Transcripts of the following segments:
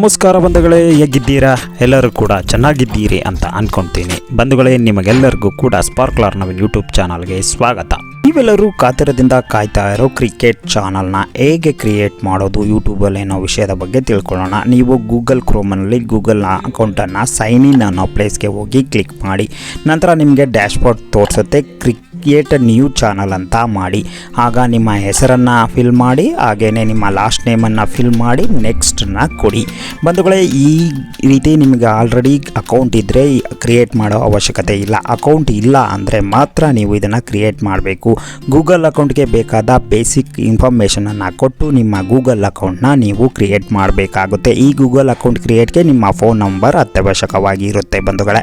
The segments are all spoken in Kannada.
ನಮಸ್ಕಾರ ಬಂಧುಗಳೇ, ಹೇಗಿದ್ದೀರಾ? ಎಲ್ಲರೂ ಕೂಡ ಚೆನ್ನಾಗಿದ್ದೀರಿ ಅಂತ ಅನ್ಕೊಂತೀನಿ. ಬಂಧುಗಳೇ, ನಿಮಗೆಲ್ಲರಿಗೂ ಕೂಡ ಸ್ಪಾರ್ಕ್ಲರ್ ನವೀನ್ ಯೂಟ್ಯೂಬ್ ಚಾನಲ್ಗೆ ಸ್ವಾಗತ. ನೀವೆಲ್ಲರೂ ಕಾತರದಿಂದ ಕಾಯ್ತಾ ಇರೋ ಕ್ರಿಕೆಟ್ ಚಾನಲ್ನ ಹೇಗೆ ಕ್ರಿಯೇಟ್ ಮಾಡೋದು ಯೂಟ್ಯೂಬಲ್ಲಿ ಅನ್ನೋ ವಿಷಯದ ಬಗ್ಗೆ ತಿಳ್ಕೊಳ್ಳೋಣ. ನೀವು ಗೂಗಲ್ ಕ್ರೋಮನಲ್ಲಿ ಗೂಗಲ್ ಅಕೌಂಟನ್ನು ಸೈನ್ ಇನ್ ಅನ್ನೋ ಪ್ಲೇಸ್ಗೆ ಹೋಗಿ ಕ್ಲಿಕ್ ಮಾಡಿ. ನಂತರ ನಿಮಗೆ ಡ್ಯಾಶ್ಬೋರ್ಡ್ ತೋರಿಸುತ್ತೆ ಕ್ರಿಯೇಟ್ ನ್ಯೂ ಚಾನಲ್ ಅಂತ ಮಾಡಿ. ಆಗ ನಿಮ್ಮ ಹೆಸರನ್ನು ಫಿಲ್ ಮಾಡಿ ಹಾಗೆಯೇ ನಿಮ್ಮ ಲಾಸ್ಟ್ ನೇಮನ್ನು ಫಿಲ್ ಮಾಡಿ ನೆಕ್ಸ್ಟನ್ನ ಕೊಡಿ. ಬಂಧುಗಳೇ, ಈ ರೀತಿ ನಿಮಗೆ ಆಲ್ರೆಡಿ ಅಕೌಂಟ್ ಇದ್ದರೆ ಕ್ರಿಯೇಟ್ ಮಾಡೋ ಅವಶ್ಯಕತೆ ಇಲ್ಲ. ಅಕೌಂಟ್ ಇಲ್ಲ ಅಂದರೆ ಮಾತ್ರ ನೀವು ಇದನ್ನು ಕ್ರಿಯೇಟ್ ಮಾಡಬೇಕು. ಗೂಗಲ್ ಅಕೌಂಟ್ಗೆ ಬೇಕಾದ ಬೇಸಿಕ್ ಇನ್ಫಾರ್ಮೇಷನನ್ನು ಕೊಟ್ಟು ನಿಮ್ಮ ಗೂಗಲ್ ಅಕೌಂಟ್ನ ನೀವು ಕ್ರಿಯೇಟ್ ಮಾಡಬೇಕಾಗುತ್ತೆ. ಈ ಗೂಗಲ್ ಅಕೌಂಟ್ ಕ್ರಿಯೇಟ್ಗೆ ನಿಮ್ಮ ಫೋನ್ ನಂಬರ್ ಅತ್ಯವಶ್ಯಕವಾಗಿ ಇರುತ್ತೆ ಬಂಧುಗಳೇ.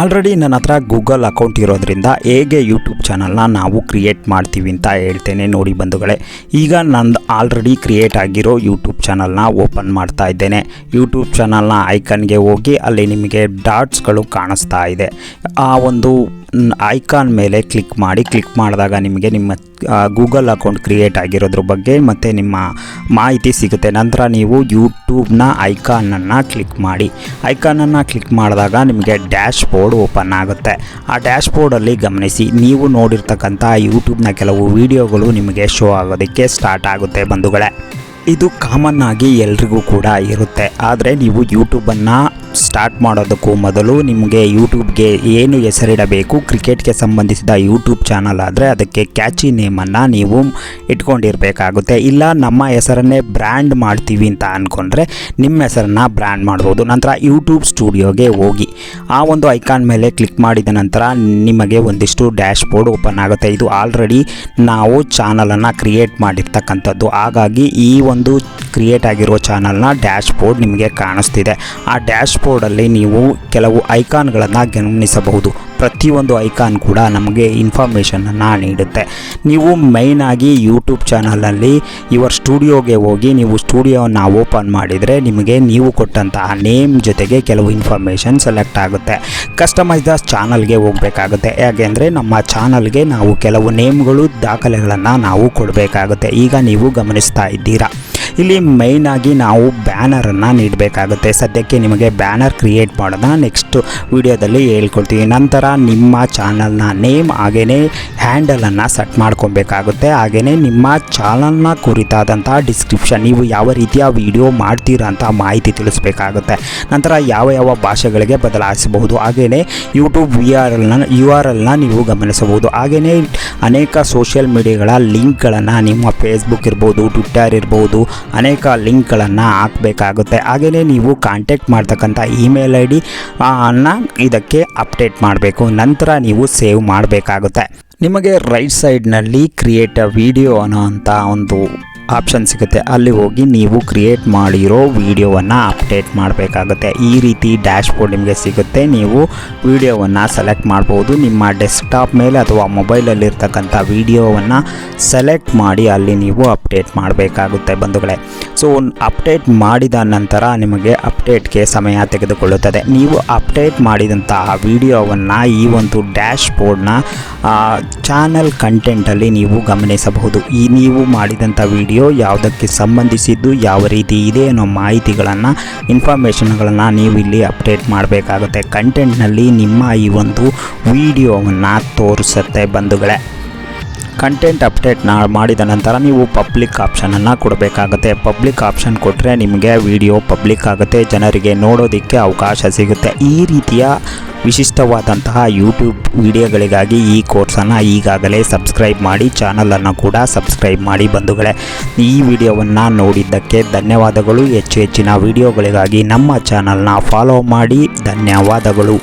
ಆಲ್ರೆಡಿ ನನ್ನ ಹತ್ರ ಗೂಗಲ್ ಅಕೌಂಟ್ ಇರೋದ್ರಿಂದ ಹೇಗೆ ಯೂಟ್ಯೂಬ್ ಚಾನಲ್ನ ನಾವು ಕ್ರಿಯೇಟ್ ಮಾಡ್ತೀವಿ ಅಂತ ಹೇಳ್ತೇನೆ ನೋಡಿ ಬಂಧುಗಳೇ. ಈಗ ನಂದು ಆಲ್ರೆಡಿ ಕ್ರಿಯೇಟ್ ಆಗಿರೋ ಯೂಟ್ಯೂಬ್ ಚಾನಲ್ನ ಓಪನ್ ಮಾಡ್ತಾ ಇದ್ದೇನೆ. ಯೂಟ್ಯೂಬ್ ಚಾನಲ್ನ ಐಕನ್ಗೆ ಹೋಗಿ ಅಲ್ಲಿ ನಿಮಗೆ ಡಾಟ್ಸ್ಗಳು ಕಾಣಿಸ್ತಾ ಇದೆ. ಆ ಒಂದು ಐಕಾನ್ ಮೇಲೆ ಕ್ಲಿಕ್ ಮಾಡಿ, ಕ್ಲಿಕ್ ಮಾಡಿದಾಗ ನಿಮಗೆ ನಿಮ್ಮ ಗೂಗಲ್ ಅಕೌಂಟ್ ಕ್ರಿಯೇಟ್ ಆಗಿರೋದ್ರ ಬಗ್ಗೆ ಮತ್ತು ನಿಮ್ಮ ಮಾಹಿತಿ ಸಿಗುತ್ತೆ. ನಂತರ ನೀವು ಯೂಟ್ಯೂಬ್ನ ಐಕಾನನ್ನು ಕ್ಲಿಕ್ ಮಾಡಿ. ಐಕಾನನ್ನು ಕ್ಲಿಕ್ ಮಾಡಿದಾಗ ನಿಮಗೆ ಡ್ಯಾಶ್ ಬೋರ್ಡ್ ಓಪನ್ ಆಗುತ್ತೆ. ಆ ಡ್ಯಾಶ್ ಬೋರ್ಡಲ್ಲಿ ಗಮನಿಸಿ, ನೀವು ನೋಡಿರ್ತಕ್ಕಂಥ ಯೂಟ್ಯೂಬ್ನ ಕೆಲವು ವಿಡಿಯೋಗಳು ನಿಮಗೆ ಶೋ ಆಗೋದಕ್ಕೆ ಸ್ಟಾರ್ಟ್ ಆಗುತ್ತೆ ಬಂಧುಗಳೇ. ಇದು ಕಾಮನ್ ಆಗಿ ಎಲ್ರಿಗೂ ಕೂಡ ಇರುತ್ತೆ. ಆದರೆ ನೀವು ಯೂಟ್ಯೂಬನ್ನು ಸ್ಟಾರ್ಟ್ ಮಾಡೋದಕ್ಕೂ ಮೊದಲು ನಿಮಗೆ ಯೂಟ್ಯೂಬ್ಗೆ ಏನು ಹೆಸರಿಡಬೇಕು, ಕ್ರಿಕೆಟ್ಗೆ ಸಂಬಂಧಿಸಿದ ಯೂಟ್ಯೂಬ್ ಚಾನಲ್ ಆದರೆ ಅದಕ್ಕೆ ಕ್ಯಾಚಿ ನೇಮನ್ನು ನೀವು ಇಟ್ಕೊಂಡಿರಬೇಕಾಗುತ್ತೆ. ಇಲ್ಲ, ನಮ್ಮ ಹೆಸರನ್ನೇ ಬ್ರ್ಯಾಂಡ್ ಮಾಡ್ತೀವಿ ಅಂತ ಅಂದ್ಕೊಂಡ್ರೆ ನಿಮ್ಮ ಹೆಸರನ್ನು ಬ್ರ್ಯಾಂಡ್ ಮಾಡ್ಬೋದು. ನಂತರ ಯೂಟ್ಯೂಬ್ ಸ್ಟುಡಿಯೋಗೆ ಹೋಗಿ. ಆ ಒಂದು ಐಕಾನ್ ಮೇಲೆ ಕ್ಲಿಕ್ ಮಾಡಿದ ನಂತರ ನಿಮಗೆ ಒಂದಿಷ್ಟು ಡ್ಯಾಶ್ ಬೋರ್ಡ್ ಓಪನ್ ಆಗುತ್ತೆ. ಇದು ಆಲ್ರೆಡಿ ನಾವು ಚಾನಲನ್ನು ಕ್ರಿಯೇಟ್ ಮಾಡಿರ್ತಕ್ಕಂಥದ್ದು. ಹಾಗಾಗಿ ಈ ಒಂದು ಕ್ರಿಯೇಟ್ ಆಗಿರೋ ಚಾನಲ್ನ ಡ್ಯಾಶ್ ಬೋರ್ಡ್ ನಿಮಗೆ ಕಾಣಿಸ್ತಿದೆ. ಆ ಡ್ಯಾಶ್ ಬೋರ್ಡಲ್ಲಿ ನೀವು ಕೆಲವು ಐಕಾನ್ಗಳನ್ನು ಗಮನಿಸಬಹುದು. ಪ್ರತಿಯೊಂದು ಐಕಾನ್ ಕೂಡ ನಮಗೆ ಇನ್ಫಾರ್ಮೇಷನನ್ನು ನೀಡುತ್ತೆ. ನೀವು ಮೈನಾಗಿ ಯೂಟ್ಯೂಬ್ ಚಾನಲಲ್ಲಿ ಯುವರ್ ಸ್ಟುಡಿಯೋಗೆ ಹೋಗಿ ನೀವು ಸ್ಟುಡಿಯೋವನ್ನು ಓಪನ್ ಮಾಡಿದರೆ ನಿಮಗೆ ನೀವು ಕೊಟ್ಟಂತಹ ನೇಮ್ ಜೊತೆಗೆ ಕೆಲವು ಇನ್ಫಾರ್ಮೇಷನ್ ಸೆಲೆಕ್ಟ್ ಆಗುತ್ತೆ. ಕಸ್ಟಮೈಸ್ಡ್ ಚಾನಲ್ಗೆ ಹೋಗಬೇಕಾಗುತ್ತೆ. ಯಾಕೆಂದರೆ ನಮ್ಮ ಚಾನಲ್ಗೆ ನಾವು ಕೆಲವು ನೇಮ್ಗಳು, ದಾಖಲೆಗಳನ್ನು ನಾವು ಕೊಡಬೇಕಾಗುತ್ತೆ. ಈಗ ನೀವು ಗಮನಿಸ್ತಾ ಇದ್ದೀರಾ. ಇಲ್ಲಿ ಮೈನ್ ಆಗಿ ನಾವು ಬ್ಯಾನರನ್ನು ನೀಡಬೇಕಾಗುತ್ತೆ. ಸದ್ಯಕ್ಕೆ ನಿಮಗೆ ಬ್ಯಾನರ್ ಕ್ರಿಯೇಟ್ ಮಾಡೋದನ್ನ ನೆಕ್ಸ್ಟ್ ವಿಡಿಯೋದಲ್ಲಿ ಹೇಳ್ಕೊಳ್ತೀವಿ ನಂತರ ನಿಮ್ಮ ಚಾನಲ್ನ ನೇಮ್ ಹಾಗೆಯೇ ಹ್ಯಾಂಡಲನ್ನು ಸೆಟ್ ಮಾಡ್ಕೊಬೇಕಾಗುತ್ತೆ. ಹಾಗೆಯೇ ನಿಮ್ಮ ಚಾನಲ್ನ ಕುರಿತಾದಂಥ ಡಿಸ್ಕ್ರಿಪ್ಷನ್ ನೀವು ಯಾವ ರೀತಿಯ ವಿಡಿಯೋ ಮಾಡ್ತೀರಾ ಅಂತ ಮಾಹಿತಿ ತಿಳಿಸ್ಬೇಕಾಗುತ್ತೆ. ನಂತರ ಯಾವ ಯಾವ ಭಾಷೆಗಳಿಗೆ ಬದಲಾಯಿಸಬಹುದು. ಹಾಗೆಯೇ ಯೂಟ್ಯೂಬ್ ವಿ ಆರ್ ಎಲ್ನ ಯು ಆರ್ ಎಲ್ನ ನೀವು ಗಮನಿಸಬಹುದು. ಹಾಗೆಯೇ ಅನೇಕ ಸೋಷಿಯಲ್ ಮೀಡಿಯಾಗಳ ಲಿಂಕ್ಗಳನ್ನು ನಿಮ್ಮ ಫೇಸ್ಬುಕ್ ಇರ್ಬೋದು ಟ್ವಿಟ್ಟರ್ ಇರ್ಬೋದು ಅನೇಕ ಲಿಂಕ್ಗಳನ್ನು ಹಾಕಬೇಕಾಗುತ್ತೆ. ಹಾಗೆಯೇ ನೀವು ಕಾಂಟ್ಯಾಕ್ಟ್ ಮಾಡ್ತಕ್ಕಂಥ ಇಮೇಲ್ ಐ ಡಿ ಅನ್ನು ಇದಕ್ಕೆ ಅಪ್ಡೇಟ್ ಮಾಡಬೇಕು. ನಂತರ ನೀವು ಸೇವ್ ಮಾಡಬೇಕಾಗುತ್ತೆ. ನಿಮಗೆ ರೈಟ್ ಸೈಡ್ನಲ್ಲಿ ಕ್ರಿಯೇಟ್ ಅ ವಿಡಿಯೋ ಅನ್ನೋ ಅಂಥ ಒಂದು ಆಪ್ಷನ್ ಸಿಗುತ್ತೆ. ಅಲ್ಲಿ ಹೋಗಿ ನೀವು ಕ್ರಿಯೇಟ್ ಮಾಡಿರೋ ವಿಡಿಯೋವನ್ನು ಅಪ್ಡೇಟ್ ಮಾಡಬೇಕಾಗುತ್ತೆ. ಈ ರೀತಿ ಡ್ಯಾಶ್ ಬೋರ್ಡ್ ನಿಮಗೆ ಸಿಗುತ್ತೆ. ನೀವು ವಿಡಿಯೋವನ್ನು ಸೆಲೆಕ್ಟ್ ಮಾಡ್ಬೋದು. ನಿಮ್ಮ ಡೆಸ್ಕ್ಟಾಪ್ ಮೇಲೆ ಅಥವಾ ಮೊಬೈಲಲ್ಲಿರ್ತಕ್ಕಂಥ ವಿಡಿಯೋವನ್ನು ಸೆಲೆಕ್ಟ್ ಮಾಡಿ ಅಲ್ಲಿ ನೀವು ಅಪ್ಡೇಟ್ ಮಾಡಬೇಕಾಗುತ್ತೆ ಬಂಧುಗಳೇ. ಸೊ, ಅಪ್ಡೇಟ್ ಮಾಡಿದ ನಂತರ ನಿಮಗೆ ಅಪ್ಡೇಟ್ಗೆ ಸಮಯ ತೆಗೆದುಕೊಳ್ಳುತ್ತದೆ. ನೀವು ಅಪ್ಡೇಟ್ ಮಾಡಿದಂತಹ ವಿಡಿಯೋವನ್ನು ಈ ಒಂದು ಡ್ಯಾಶ್ ಬೋರ್ಡ್ನ ಚಾನಲ್ ಕಂಟೆಂಟಲ್ಲಿ ನೀವು ಗಮನಿಸಬಹುದು. ಈ ನೀವು ಮಾಡಿದಂಥ ವಿಡಿಯೋ ಯಾವುದಕ್ಕೆ ಸಂಬಂಧಿಸಿದ್ದು, ಯಾವ ರೀತಿ ಇದೆ ಅನ್ನೋ ಮಾಹಿತಿಗಳನ್ನು ಇನ್ಫಾರ್ಮೇಷನ್ಗಳನ್ನು ನೀವು ಇಲ್ಲಿ ಅಪ್ಡೇಟ್ ಮಾಡಬೇಕಾಗುತ್ತೆ. ಕಂಟೆಂಟ್ನಲ್ಲಿ ನಿಮ್ಮ ಈ ಒಂದು ವಿಡಿಯೋವನ್ನು ತೋರಿಸುತ್ತೆ ಬಂಧುಗಳೇ. ಕಂಟೆಂಟ್ ಅಪ್ಡೇಟ್ ನಾ ಮಾಡಿದ ನಂತರ ನೀವು ಪಬ್ಲಿಕ್ ಆಪ್ಷನನ್ನು ಕೊಡಬೇಕಾಗುತ್ತೆ. ಪಬ್ಲಿಕ್ ಆಪ್ಷನ್ ಕೊಟ್ಟರೆ ನಿಮಗೆ ವಿಡಿಯೋ ಪಬ್ಲಿಕ್ ಆಗುತ್ತೆ. ಜನರಿಗೆ ನೋಡೋದಕ್ಕೆ ಅವಕಾಶ ಸಿಗುತ್ತೆ. ಈ ರೀತಿಯ ವಿಶಿಷ್ಟವಾದಂತಹ ಯೂಟ್ಯೂಬ್ ವಿಡಿಯೋಗಳಿಗಾಗಿ ಈ ಕೋರ್ಸನ್ನು ಈಗಾಗಲೇ ಸಬ್ಸ್ಕ್ರೈಬ್ ಮಾಡಿ ಚಾನಲನ್ನು ಕೂಡ ಸಬ್ಸ್ಕ್ರೈಬ್ ಮಾಡಿ ಬಂಧುಗಳೇ. ಈ ವಿಡಿಯೋವನ್ನು ನೋಡಿದ್ದಕ್ಕೆ ಧನ್ಯವಾದಗಳು. ಹೆಚ್ಚು ಹೆಚ್ಚಿನ ವಿಡಿಯೋಗಳಿಗಾಗಿ ನಮ್ಮ ಚಾನಲ್ನ ಫಾಲೋ ಮಾಡಿ. ಧನ್ಯವಾದಗಳು.